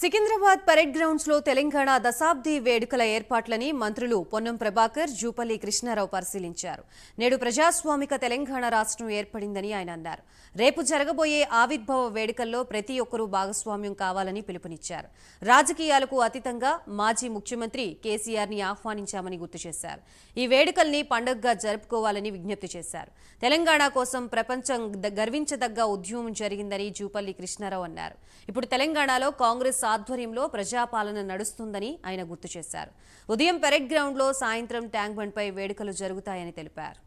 Secunderabad parade గ్రౌండ్స్లో తెలంగాణ దశాబ్ది వేడుకల ఏర్పాట్లని మంత్రులు పొన్నం ప్రభాకర్ జూపల్లి కృష్ణారావు పరిశీలించారు. నేడు ప్రజాస్వామిక తెలంగాణ రాష్ట్రం ఏర్పడిందని ఆయన అన్నారు. రేపు జరగబోయే ఆవిర్భావ వేడుకల్లో ప్రతి ఒక్కరూ భాగస్వామ్యం కావాలని పిలుపునిచ్చారు. రాజకీయాలకు అతీతంగా మాజీ ముఖ్యమంత్రి కేసీఆర్ని ఆహ్వానించామని గుర్తు చేశారు. ఈ వేడుకల్ని పండుగగా జరుపుకోవాలని విజ్ఞప్తి చేశారు. తెలంగాణ కోసం ప్రపంచం గర్వించదగ్గ ఉద్యమం జరిగిందని జూపల్లి కృష్ణారావు అన్నారు. ఇప్పుడు తెలంగాణలో కాంగ్రెస్ ఆధ్వర్యంలో ప్రజాపాలన నడుస్తుందని ఆయన గుర్తు చేశారు. ఉదయం పెరెడ్ గ్రౌండ్లో సాయంత్రం ట్యాంక్ బండ్పై వేడుకలు జరుగుతాయని తెలిపారు.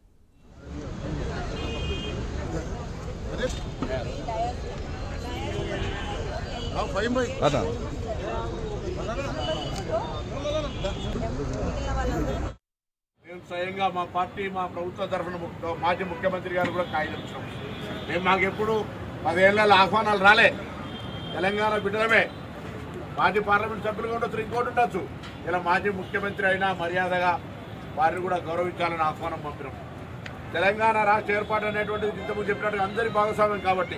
మేము స్వయంగా మా పార్టీ మా ప్రభుత్వ తరఫున మాజీ ముఖ్యమంత్రి గారు కూడా కాగితం ఇచ్చాం మేము మాకెప్పుడు పదేళ్ళ ఆహ్వానాలు రాలే. తెలంగాణ బిడ్డలమే. మాజీ పార్లమెంట్ సభ్యులుగా ఉండొచ్చు ఇంకోటి ఉండొచ్చు. ఇలా మాజీ ముఖ్యమంత్రి అయినా మర్యాదగా వారిని కూడా గౌరవించాలని ఆహ్వానం పంపినాం. తెలంగాణ రాష్ట్ర ఏర్పాటు అనేటువంటిది ఇంతకుముందు చెప్పినట్టుగా అందరి భాగస్వామ్యం కాబట్టి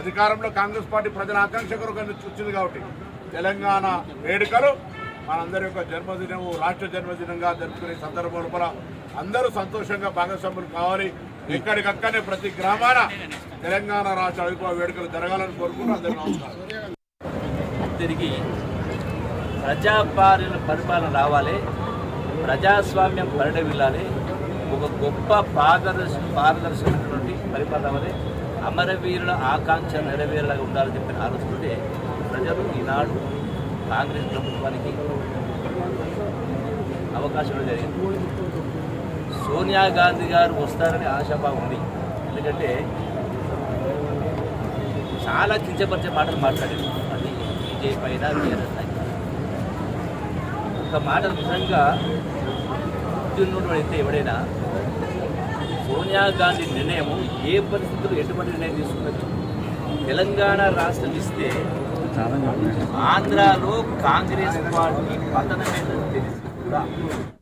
అధికారంలో కాంగ్రెస్ పార్టీ ప్రజల ఆకాంక్ష కొరకు వచ్చింది కాబట్టి తెలంగాణ వేడుకలు మనందరి యొక్క జన్మదినం రాష్ట్ర జన్మదినంగా జరుపుకునే సందర్భం లోపల అందరూ సంతోషంగా భాగస్వాములు కావాలి. ఎక్కడికక్కడనే ప్రతి గ్రామాన తెలంగాణ రాష్ట్ర అభిప్రాయ వేడుకలు జరగాలని కోరుకుంటూ అందరూ నమస్కారం. తిరిగి ప్రజాపాలన పరిపాలన రావాలి ప్రజాస్వామ్యం పరిడవిల్లాలి ఒక గొప్ప పారదర్శ పారదర్శకమైనటువంటి పరిపాలన అవ్వాలి అమరవీరుల ఆకాంక్ష నెరవేరేలాగా ఉండాలని చెప్పిన ఆలోచిస్తుంటే ప్రజలు ఈనాడు కాంగ్రెస్ ప్రభుత్వానికి అవకాశం జరిగింది. సోనియా గాంధీ గారు వస్తారని ఆశాభావం ఉంది. ఎందుకంటే చాలా కించపరిచే మాటలు మాట్లాడారు. బీఆర్ఎస్ అయినా ఒక మాట నిజంగా అయితే ఎవడైనా సోనియా గాంధీ నిర్ణయం ఏ పరిస్థితుల్లో ఎటువంటి నిర్ణయం తీసుకున్నట్టు తెలంగాణ రాష్ట్రం ఇస్తే ఆంధ్రాలో కాంగ్రెస్ పార్టీ పతనమైన తెలిసి కూడా.